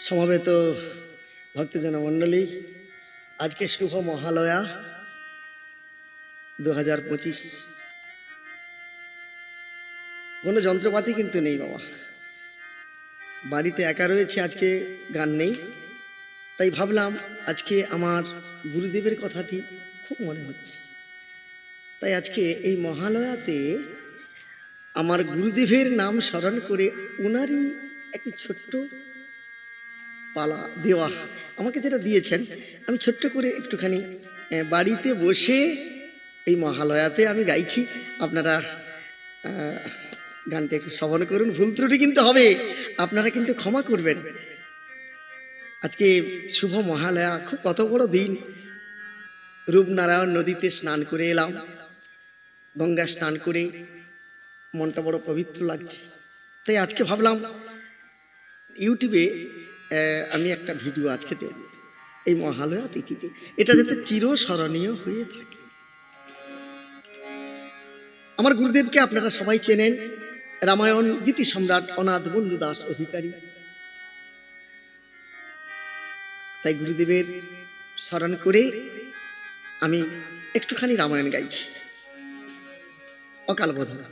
সমবেত ভক্তজন মণ্ডলী, আজকে শুভ মহালয়া দু হাজার পঁচিশ। কোনো যন্ত্রপাতি কিন্তু নেই বাবা। বাড়িতে একা রয়েছে, আজকে গান নেই। তাই ভাবলাম আজকে আমার গুরুদেবের কথাটি খুব মনে হচ্ছে। তাই আজকে এই মহালয়াতে আমার গুরুদেবের নাম স্মরণ করে ওনারই একটি ছোট্ট পালা, দেওয়া। আমাকে যেটা দিয়েছেন, আমি ছোট্ট করে একটুখানি বাড়িতে বসে এই মহালয়াতে আমি গাইছি। আপনারা গানটা একটু শ্রবণ করুন, ভুল ত্রুটি কিন্তু হবে। আপনারা কিন্তু ক্ষমা করবেন। আজকে শুভ মহালয়া, খুব কত বড় দিন। রূপনারায়ণ নদীতে স্নান করে এলাম। গঙ্গা স্নান করে মনটা বড় পবিত্র লাগছে। তাই আজকে ভাবলাম, ইউটিউবে আমি একটা ভিডিও আজকে দেব। এই মহালয়া তিথিতে। এটা যাতে চিরস্মরণীয় হয়ে থাকে। আমার গুরুদেবকে আপনারা সবাই চেনেন। রামায়ণ, গীতি সম্রাট, অনাথ বন্ধু দাস অধিকারী। তাই গুরুদেবের স্মরণ করে আমি একটুখানি রামায়ণ গাইছি। অকাল বোধনা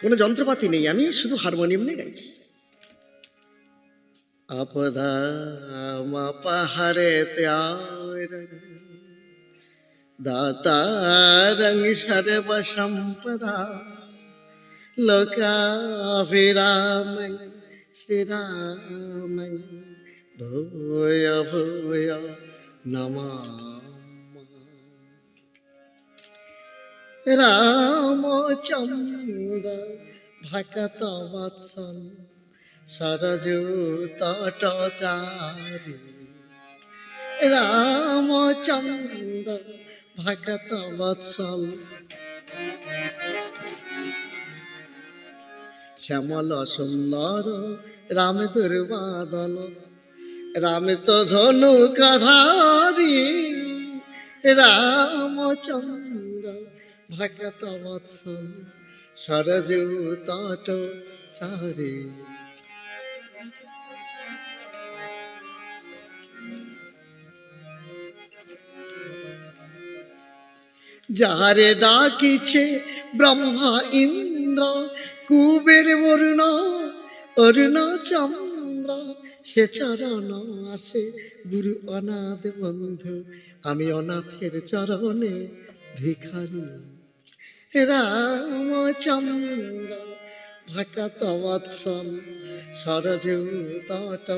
কোনো যন্ত্রপাতি নেই। আমি শুধু হারমোনিয়াম নিয়ে গাইছি। আপদা মা পাহাড়ে ত্যার দাতা রঙ সর্ব সম্পদা লোকাভিরাম শ্রীরাম সরজু তটচারি রামচন্দ্র ভকত বৎসল শ্যামল সুন্দর, রাম দুর্বাদল। রাম তো ধনু কাধারি রামচন্দ্র ভকত বৎসল সরজু তট চারি। যাহারে ডাকিছে ব্রহ্মা ইন্দ্র, কুবের বরুণ, অরুণ চন্দ্র, সে চরণ আসে গুরু অনাথ বন্ধু, আমি অনাথের চরণে ভিখারি। রামচন্দ্র ভকত বৎসল সরজ তট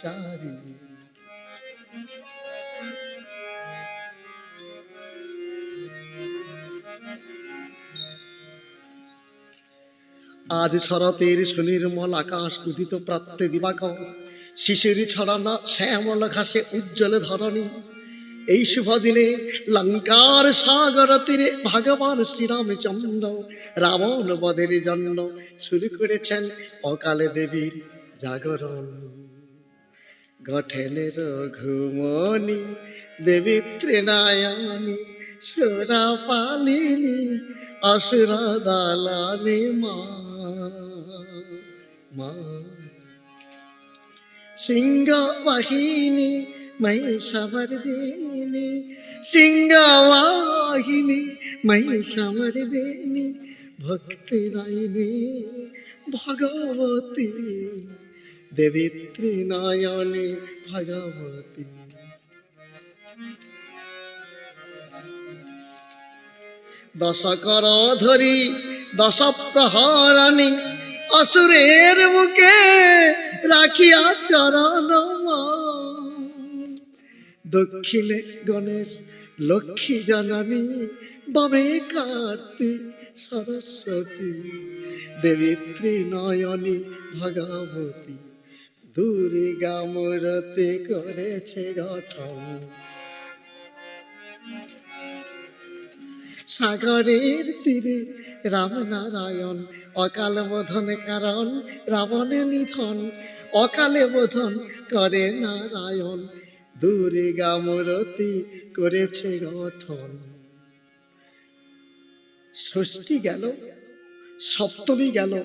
চারি আজ শরতের সুনির্মল আকাশ উদিত প্রাত্যে দিবাকর শিশির ছড়ানা শ্যামল ঘাসে উজ্জ্বল ধরণী। এই শুভ দিনে লঙ্কার সাগর তীরে ভগবান শ্রীরামচন্দ্র রাবণ বদের জন্য শুরু করেছেন অকালে দেবীর জাগরণ। গঠনের ঘুমনি দেবী ত্রিনায়নী সুরা পালিনী, অসুর দালানি মা মা সিংহ বাহিনী মহিষামর্দিনী সিংহ বাহিনী মহিষামর্দিনী ভক্তি দায়িনী ভগবতী দেবী ত্রিনয়নী ভগবতী দশ কর ধরি দশ প্রহরণী অসুরের মুখে রাখিয়া চরণ দক্ষিণে গণেশ, লক্ষ্মী জননী, বামে কার্তিক সরস্বতী দেবী ত্রিনয়নী ভগবতী। দুর্গা মূরতি করেছে গঠন। সাগরের তীরে রামনারায়ণ অকাল বোধন কারণ, রাবণে নিধন। অকালে বোধন করে নারায়ণ। দুর্গা মূরতি করেছে গঠন। ষষ্ঠী গেল, সপ্তমী গেল।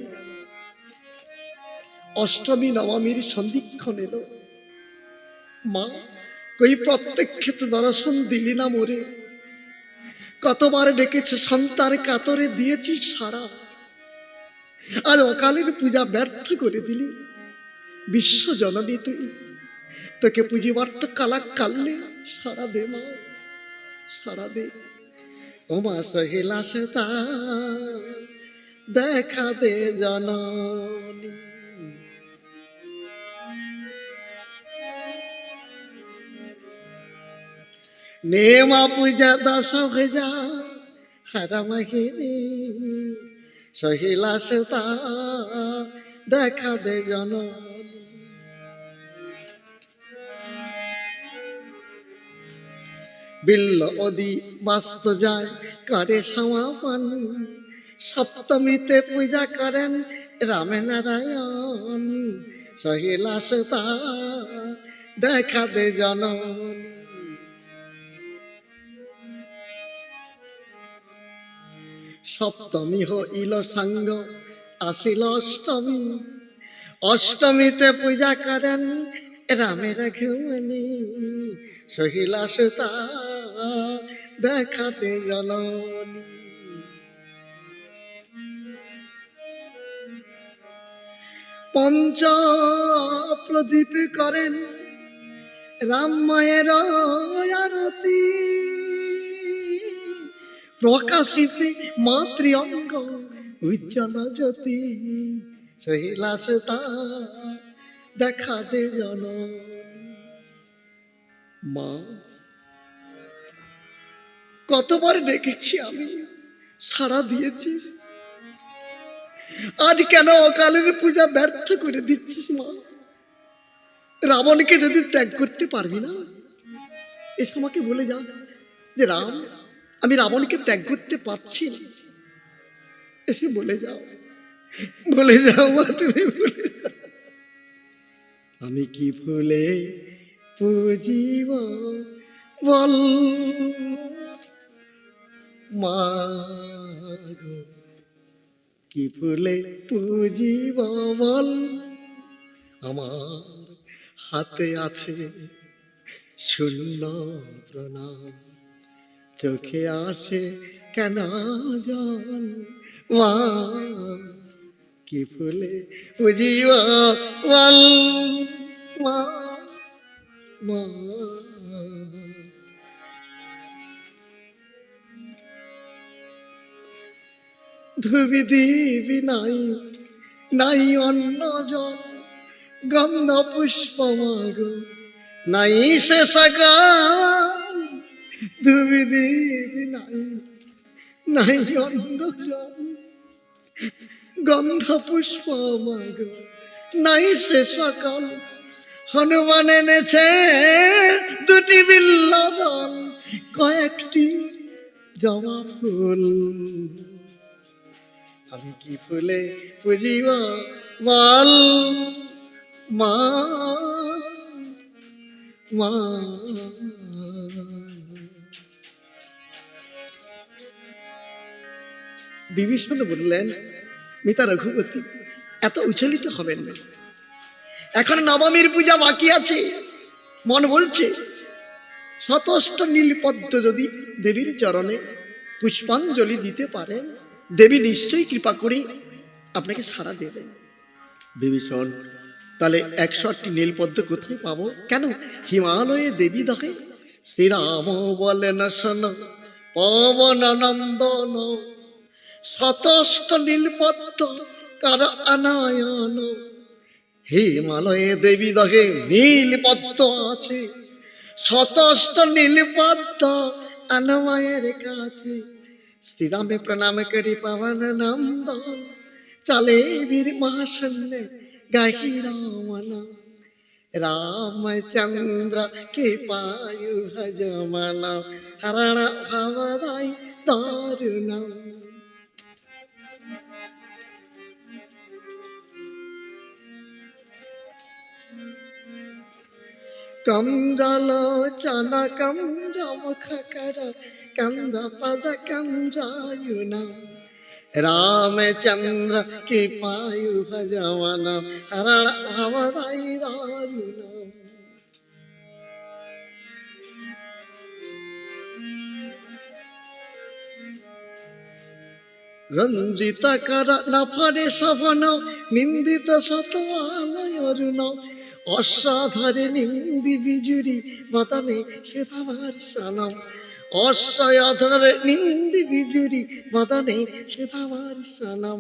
অষ্টমী, নবমীর সন্ধিক্ষণ এলো। মা, কই প্রত্যেক দর্শন দিলি না মোরে? কতবার ডেকেছে সন্তার কাতরে দিয়েছি সারা। আজ অকালের পূজা ব্যর্থ করে দিলি। বিশ্ব জননী তুই। তোকে পুজিবার তো কালা কাললে সারা দে মা, সারা দে। ওমা সহিলা সেতা দেখা দে জননী। নেমা পূজা দশ ভেজা, হারা মাহিনী। সহিলা সেতা দেখা দে জননী। বিল্ল অদি বাস্ত যায়, করে সমাপন সপ্তমীতে পূজা করেন রামে নারায়ণ। সহিলা সুতা দেখা দে জননী। সপ্তমী হইল সাঙ্গ, আসিল অষ্টমী। অষ্টমীতে পূজা করেন রামের ঘুমনি, সহিলা সুতা দেখাতে জননী। পঞ্চ প্রদীপ করেন রাম মায়ের আরতি। প্রকাশিতে মাতৃ অঙ্গ উজ্জ্বল জ্যোতি সহিলা সুতা দেখা দে জন। মা, কতবার ডেকেছি আমি সারা দিয়েছিস। আজ কেন অকালের পূজা ব্যর্থ করে দিচ্ছিস মা? রাবণকে যদি ত্যাগ করতে পারবি না, এসে আমাকে বলে যা যে রাম আমি রাবণকে ত্যাগ করতে পারছি না। এসে বলে যাও বলে যাও মা, তুমি বলে আমি কি ফুলে পুজিব বল? মা কি ফুলে পুজিব বল? আমার হাতে আছে শূন্য প্রণাম। চোখে আসে কেন জল। মা কি ফুলে বল মা মা ধুবি দিবি নাই নাই অন্য জল গন্ধ পুষ্প মাগ নাই সে সগান দিবি নাই নাই গন্ধ পুষ্প মাগ নাই সে সকাল। হনুমান এনেছে দুটি বিল্ল দল কয়েকটি জবা ফুল। আমি কি ফুলে পুজিব বল? মা মা। বিভীষণ বললেন, মিতা রঘুপতি, এত উচ্ছলিত হবেন না। এখন নবমীর পূজা বাকি আছে। মন বলছে শতষ্ট নীলপদ্ম যদি দেবীর চরণে পুষ্পাঞ্জলি দিতে পারেন, দেবী নিশ্চয়ই কৃপা করে আপনাকে সাড়া দেবেন। বিভীষণ, তাহলে একশো আটটি নীলপদ্ম কোথায় পাবো? কেন? হিমালয়ে দেবী দহে? শ্রীরাম বলেন শোন পবন, নন্দন শতষ্ট নীলপদ্ম কার আনায়ন? হিমালয়ে দেবী দহে নীলপদ্ম আছে। শতষ্ট নীলপদ্ম আনমায়ের কাছে। শ্রীরামে প্রণাম করি পাবন নন্দন। চলে বীর মহাশূন্য গাহি রাম রামচন্দ্র কে পায়ু হজমন হরণ ভবদাই కంజల చన కంజముఖకర కంద పద కంజాయున రామచంద్ర కృపాయు భజవన హరణ అవరైరాయున రంజిత కర నఫరే సవన నిందిత సత్వాలయరుణ অশ্বাধারে নিন্দি বিজুরি বদনে সেধাবার সনম অশ্বয়ধরে নিন্দি বিজুরি বদনে সেধাবার সনম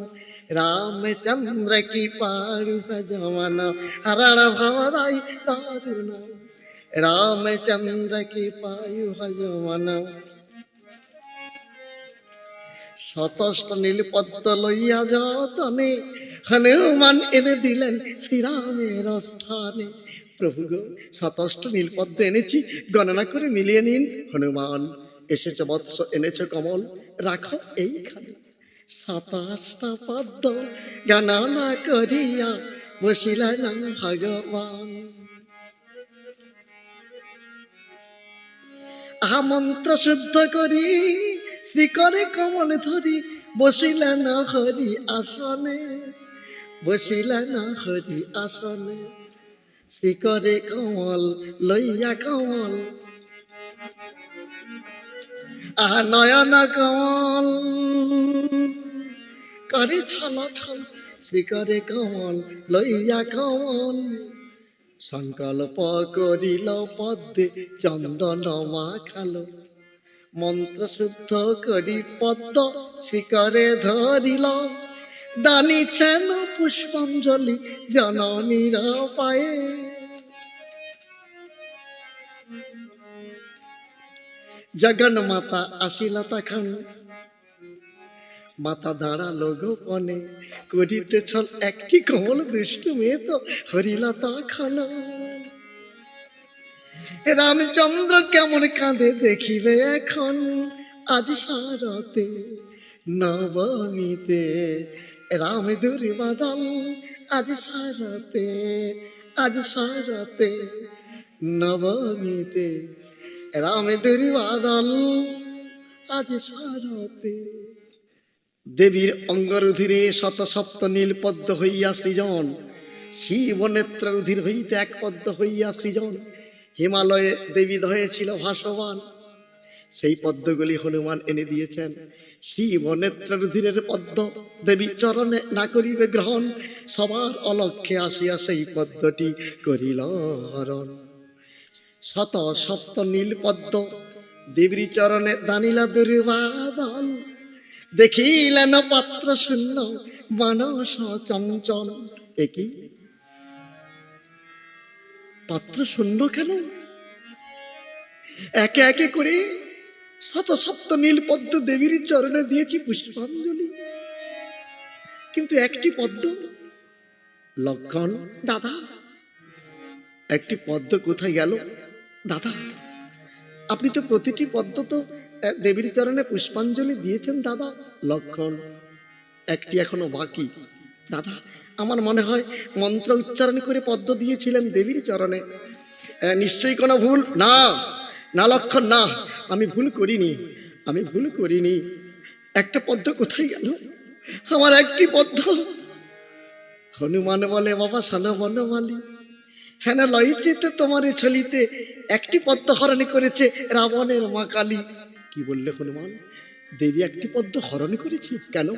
রামচন্দ্র কি পারু ভজমন হরণ ভবদাই দারুণ রামচন্দ্র কি পায়ু ভজমন শতষ্ট নীলপদ্ম লইয়া যতনে হনুমান এনে দিলেন শ্রীরামের স্থানে প্রভু গো শতষ্ট নীলপদ্ম এনেছি, গণনা করে মিলিয়ে নিন, হনুমান, এসেছ বৎস, এনেছ কমল, রাখো এইখানে। সাতাশটা পদ্ম গণনা করিয়া বসিলেন ভগবান। আহা মন্ত্র শুদ্ধ করি শ্রী করে কমল ধরি, বসিলেন হরি আসনে। বসিলেন হরি আসনে। শ্রীকরে কমল, লইয়া কমল। আহা নয়ন কমল। করে ছল ছল শ্রীকরে কমল, লইয়া কমল। সংকল্প করিল পদ্মে চন্দন মাখালো। মন্ত্র শুদ্ধ করি পদ্ম শিকরে ধরিল। দানিছেন পুষ্পাঞ্জলি জননীর পায়ে। জগন মাতা আসিল তখন মাতা দাঁড়াল গোপনে, করিতে ছল একটি কমল দুষ্টু মেয়ে তো হরিলা তখন রামচন্দ্র কেমন কাঁদে দেখিবে এখন, আজ সারতে নবমীতে রাম দুর্বাদল আজ সারতে আজ সারতে নবমীতে। রাম দুর্বাদল আজ সারতে। দেবীর অঙ্গরুধিরে শত সপ্ত নীল পদ্ম হইয়া সৃজন, শিব নেত্ররুধির হইতে এক পদ্ম হইয়া সৃজন। হিমালয়ে দেবী হয়েছিল ভাসবান সেই পদ্মগুলি হনুমান এনে দিয়েছেন। শিব নেত্ররুধিরের পদ্ম দেবী চরণে না করিবে গ্রহণ, সবার অলক্ষে আসিয়া সেই পদ্মটি করিল হরণ। শত সপ্ত নীল পদ্ম দেবীর চরণে দানিলা দুর্বাদন। দেখিলেন পাত্র শূন্য মানস চঞ্চল একই পাত্র শূন্য কেন? একে একে করে শত সপ্ত নীল পদ্ম দেবীর চরণে দিয়েছি পুষ্পাঞ্জলি। কিন্তু একটি পদ্ম, লক্ষণ দাদা, একটি পদ্ম কোথায় গেল? দাদা, আপনি তো প্রতিটি পদ্ম তো দেবীর চরণে পুষ্পাঞ্জলি দিয়েছেন, দাদা। লক্ষণ, একটি এখনও বাকি। দাদা, আমার মনে হয় মন্ত্র উচ্চারণ করে পদ্ম দিয়েছিলেন দেবীর চরণে। নিশ্চয়ই কোনো ভুল? না না লক্ষণ, না। আমি ভুল করিনি, আমি ভুল করিনি। একটা পদ্ম কোথায় গেল? আমার একটি পদ্ম। হনুমান বলে, বাবা সানা বনমালী। হ্যাঁ লইচিতে তোমার ছলিতে একটি পদ্ম হরণ করেছে রাবণের মা কালী। কি বললে হনুমান? দেবী একটি পদ্ম হরণ করেছে। কেন?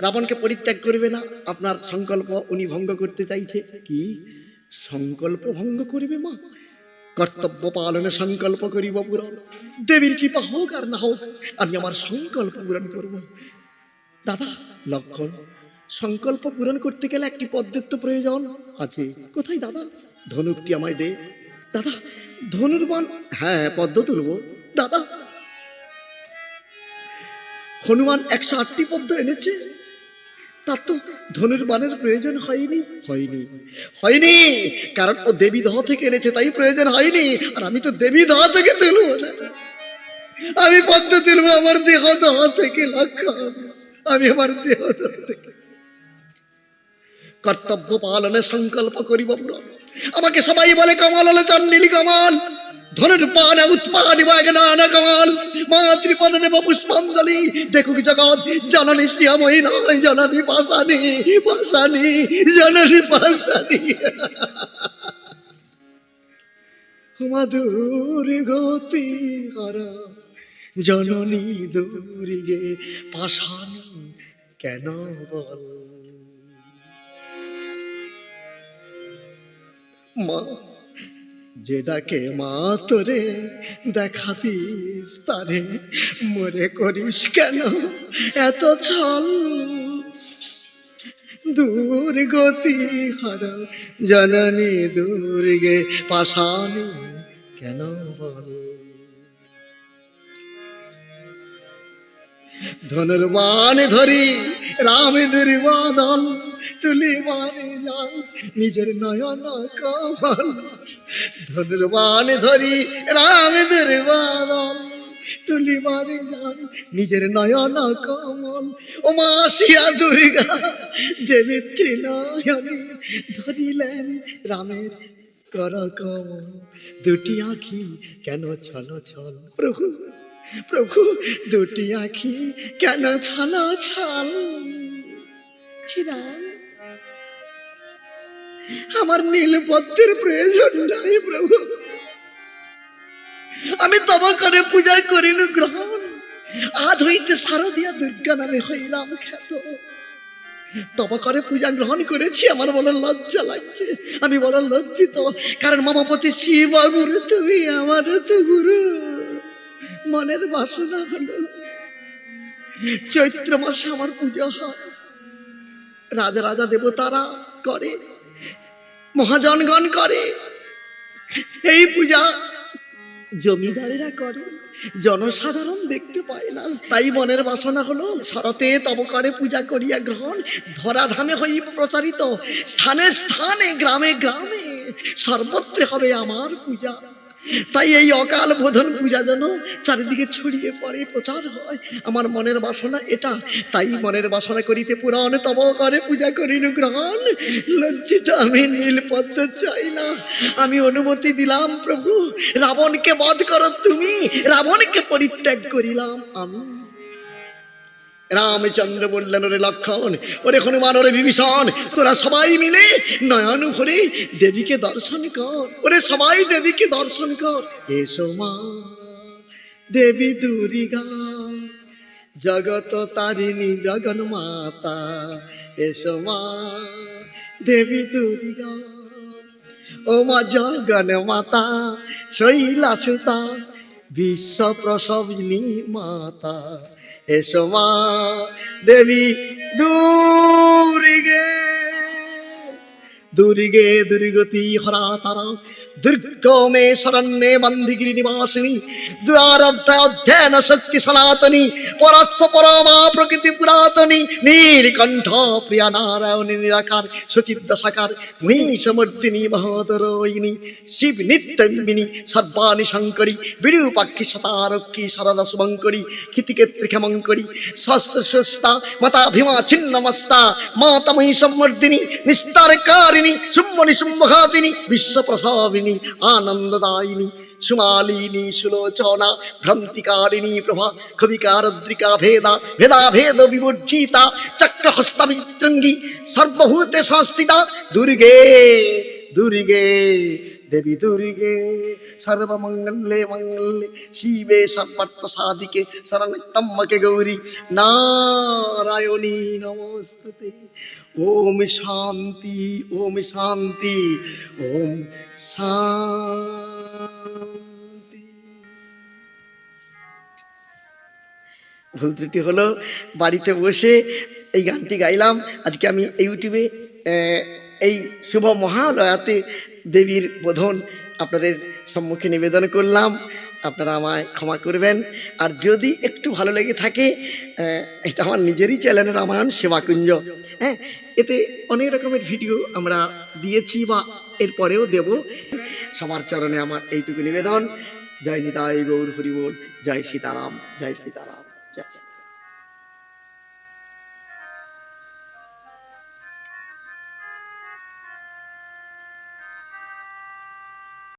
রাবণকে পরিত্যাগ করবে না। আপনার সংকল্প উনি ভঙ্গ করতে চাইছে। কি? সংকল্প ভঙ্গ করবে মা? কর্তব্য পালনে সংকল্প করিব পূরণ দেবীর কৃপা হোক আর না হোক, আমি আমার সংকল্প পূরণ করব। দাদা, লক্ষণ, সংকল্প পূরণ করতে গেলে একটি পদ্মের তো প্রয়োজন আছে। কোথায় দাদা? ধনুকটি আমায় দে। দাদা ধনুর্বান হ্যাঁ পদ্ম তুলব। দাদা, হনুমান একশো আটটি পদ্ম এনেছে। তার তো ধনুর্বানের প্রয়োজন হয়নি হয়নি। হয়নি, কারণ ও দেবী দহ থেকে এনেছে, তাই প্রয়োজন হয়নি। আর আমি তো দেবী দহ থেকে তুলব আমি পদ্ম তুলব, আমার দেহ দহ থেকে লক্ষ্য আমি আমার দেহ দহ থেকে। কর্তব্য পালনে সংকল্প করিব আমাকে সবাই বলে কমল হলে চান নীলি কমল। ধনুর্পান উৎপানি বাগনান কমল মাতৃপদ দেব পুষ্পাঞ্জলি। দেখুক জগৎ, জননী শ্রিয়াময়ী নয়, জননী পাশানি পাশানি, জননী পাশানি। মধুর গতি হারা জননী দৌড়িগে পাশানি কেন বল? মা যেটাকে মা তোরে দেখা দিস তারে, মরে করিস কেন? এত ছল দূর গতি হারা জননী দুর্গে পাশানি কেন বল? ধনুর্বাণ ধরি রাম দুর্বাদন তুলি মানে যান নিজের নয়ন কমল ধনুর্বাণ ধরি রাম দুর্বাদন তুলি মারে যান নিজের নয়ন কমল। ও মাসিয়া দুর্গা দেবী ত্রিনয়নী ধরিলেন রামের কর কমল দুটি আঁখি কেন ছল ছল? প্রভু প্রভু, দুটি আঁখি কেন ছল ছল? রাম। আমার নীলপত্রের প্রয়োজন নাই প্রভু। আমি তব করে পূজা করিল গ্রহণ। আজ হইতে শারদিয়া দুর্গা নামে হইলাম খ্যাত। তব করে পূজা গ্রহণ করেছি, আমার বড় লজ্জা লাগছে। আমি বড় লজ্জিত, কারণ মমপতি শিব গুরু তুমি আমার তো গুরু। মনের বাসনা হলো, চৈত্র মাসে আমার পূজা হয়। রাজা রাজা দেবতারা করে মহাজনগণ করে। এই পূজা জমিদারেরা করে, জনসাধারণ দেখতে পায় না। তাই মনের বাসনা হলো, শরতে তবকারে পূজা করিয়া গ্রহণ, ধরাধামে হই প্রচারিত। স্থানে স্থানে, গ্রামে গ্রামে, সর্বত্রে হবে আমার পূজা। তাই এই অকাল বোধন পূজা যেন চারিদিকে ছড়িয়ে পড়ে, প্রচার হয়। আমার মনের বাসনা এটা, তাই মনের বাসনা করিতে পুরাণ তব করে পূজা করিনু গ্রহণ। লজ্জিত আমি নীলপত্র চাই না। আমি অনুমতি দিলাম প্রভু, রাবণকে বধ করো তুমি, রাবণকে পরিত্যাগ করিলাম আমি। রামচন্দ্র বললেন, ওরে লক্ষণ, ওরে হনুমান, ওরে বিভীষণ, তোরা সবাই মিলে নয়ন ভরে দেবীকে দর্শন কর। ওরে সবাই দেবীকে দর্শন কর। এসো মা, দেবী দুর্গা, জগত তারিণী জগন মাতা এসো মা, দেবী দুর্গা। ও মা জগন মাতা শৈলা সুতা বিশ্ব প্রসবিনী মাতা এসো মা দেবী দুর্গে। দুর্গে দুর্গতি হরা তারা। সর্বাণী শঙ্করী, বিরূপাক্ষী শতারক্ষী শরদা শুভঙ্করী, ক্ষিতিকেত্রী ক্ষমঙ্করী সহস্রস্তা মাতা ভীমা ছিন্নমস্তা মাতা মহিষমর্দিনী নিস্তারকারিণী শুম্ভনি বিশ্বপ্রসাবিনী আনন্দদায়িনী, সুমালিনী, সুলোচনা, ভ্রান্তিকারিণী, প্রভা, কবিকারদ্রিকা, ভেদা ভেদা ভেদ বিবর্জিতা চক্রহস্ত বিতৃঙ্গি সর্বভূতে সংস্থিতা দুর্গে দুর্গে, দেবী দুর্গে, সর্বমঙ্গলে মঙ্গলে, শিবে সর্বার্থ সাধিকে শরণত্তম্মকে গৌরী, নারায়ণী নমস্তুতে। ওম শান্তি ওম শান্তি ওম শান্তি। ভুল ত্রুটি হলো বাড়িতে বসে এই গানটি গাইলাম। আজকে আমি ইউটিউবে এই শুভ মহালয়াতে দেবীর বোধন আপনাদের সম্মুখে নিবেদন করলাম। আপনারা আমায় ক্ষমা করবেন। আর যদি একটু ভালো লেগে থাকে এটা আমার নিজেরই চ্যানেল রামায়ণ সেবাকুঞ্জ। হ্যাঁ এতে অনেক রকমের ভিডিও আমরা দিয়েছি বা এরপরেও দেব। সবার চরণে আমার এইটুকু নিবেদন। জয় নিতাই গৌর হরিবোল। জয় সীতারাম। জয় সীতারাম। জয়